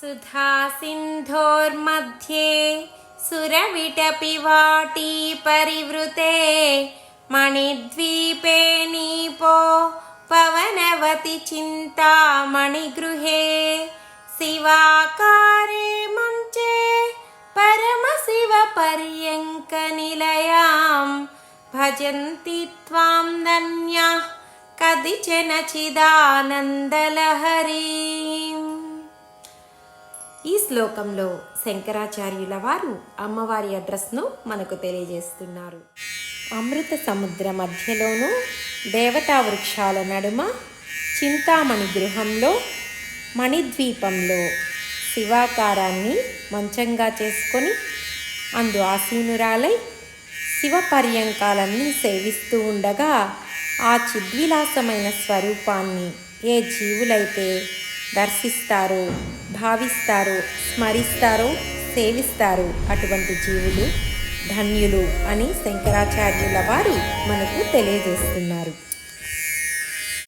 सुधा सिन्धोर्मध्ये सुरविटपि वाटी परिवृते मणिद्वीपे नीपो पवनवति चिन्तामणिगृहे। शिवाकारे मञ्चे परमशिवपर्यङ्कनिलयां भजन्ति त्वां धन्याः कतिचन चिदानन्दलहरीम् ఈ శ్లోకంలో శంకరాచార్యుల వారు అమ్మవారి అడ్రస్ను మనకు తెలియజేస్తున్నారు. అమృత సముద్ర మధ్యలోనూ దేవతా వృక్షాల నడుమ చింతామణి గృహంలో మణిద్వీపంలో శివాకారాన్ని మంచంగా చేసుకొని అందు ఆసీనురాలై శివ పర్యంకాలన్నీ సేవిస్తూ ఉండగా ఆ చిద్విలాసమైన స్వరూపాన్ని ఏ జీవులైతే దర్శిస్తారో భావిస్తారో స్మరిస్తారో సేవిస్తారు అటువంటి జీవులు ధన్యులు అని శంకరాచార్యుల వారు మనకు తెలియజేస్తున్నారు.